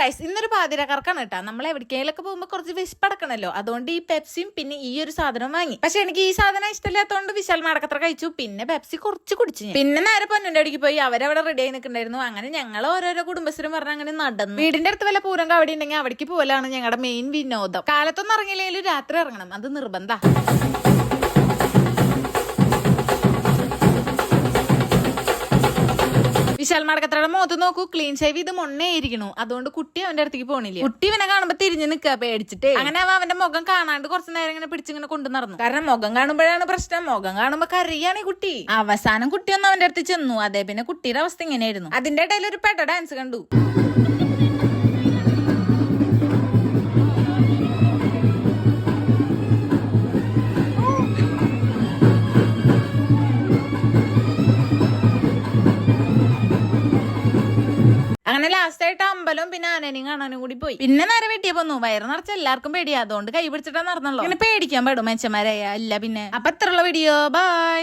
Guys ഇന്നൊരു പാതിരക്കാർക്കാണ് കേട്ടോ നമ്മൾ എവിടേക്കെങ്കിലൊക്കെ പോകുമ്പോൾ കുറച്ച് വിശപ്പടക്കണല്ലോ അതുകൊണ്ട് ഈ പെപ്സിയും പിന്നെ ഈ ഒരു സാധനം വാങ്ങി. പക്ഷെ എനിക്ക് ഈ സാധനം ഇഷ്ടമില്ലാത്തതുകൊണ്ട് വിശാൽ മടക്കത്ര കഴിച്ചു. പിന്നെ പെപ്സി കുറച്ച് കുടിച്ചു. പിന്നെ നേരെ പൊന്നിന്റെ അടിക്ക് പോയി. അവരവിടെ റെഡി ആയി നിൽക്കുന്നുണ്ടായിരുന്നു. അങ്ങനെ ഞങ്ങൾ ഓരോരോ കുടുംബശ്രീ പറഞ്ഞ അങ്ങനെ നടന്നു. വീടിന്റെ അടുത്ത് വല്ല പൂരം അവിടെ ഉണ്ടെങ്കിൽ അവിടേക്ക് പോലാണ് ഞങ്ങളുടെ മെയിൻ വിനോദം. കാലത്തൊന്നും ഇറങ്ങിയില്ലെങ്കിലും രാത്രി ഇറങ്ങണം. അത് നിർബന്ധ. വിശാൽ മടക്കത്രയുടെ മുഖത്ത് നോക്കൂ ക്ലീൻ ഷേവ് ഇത് മൊണ്ണയായിരിക്കണു അതുകൊണ്ട് കുട്ടി അവന്റെ അടുത്തേക്ക് പോണില്ല. കുട്ടി ഇവനെ കാണുമ്പോ തിരിഞ്ഞു നിൽക്കുക പേടിച്ചിട്ട്. അങ്ങനെ അവ അവന്റെ മുഖം കാണാണ്ട് കുറച്ച് നേരം ഇങ്ങനെ പിടിച്ചിങ്ങനെ കൊണ്ടു നടന്നു. കാരണം മുഖം കാണുമ്പോഴാണ് പ്രശ്നം. മുഖം കാണുമ്പോ കറിയാണ് ഈ കുട്ടി. അവസാനം കുട്ടി ഒന്ന് അവന്റെ അടുത്ത് ചെന്നു. അതേ പിന്നെ കുട്ടിയുടെ അവസ്ഥ ഇങ്ങനെയായിരുന്നു. അതിന്റെ ഇടയിൽ ഒരു പെട്ട ഡാൻസ് കണ്ടു. അങ്ങനെ ലാസ്റ്റ് ആയിട്ട് അമ്പലവും പിന്നെ ആനനെയും കാണാനും കൂടി പോയി. പിന്നെ നേരെ വെട്ടിയ പോന്നു. വയറ് നിറച്ച എല്ലാവർക്കും പേടിയാ. അതുകൊണ്ട് കൈ പിടിച്ചിട്ടാ നടന്നുള്ളൂ. അങ്ങനെ പേടിക്കാൻ പാടും. മെച്ചന്മാരായ അല്ല പിന്നെ. അപ്പൊ അത്രയുള്ള വീഡിയോ ബൈ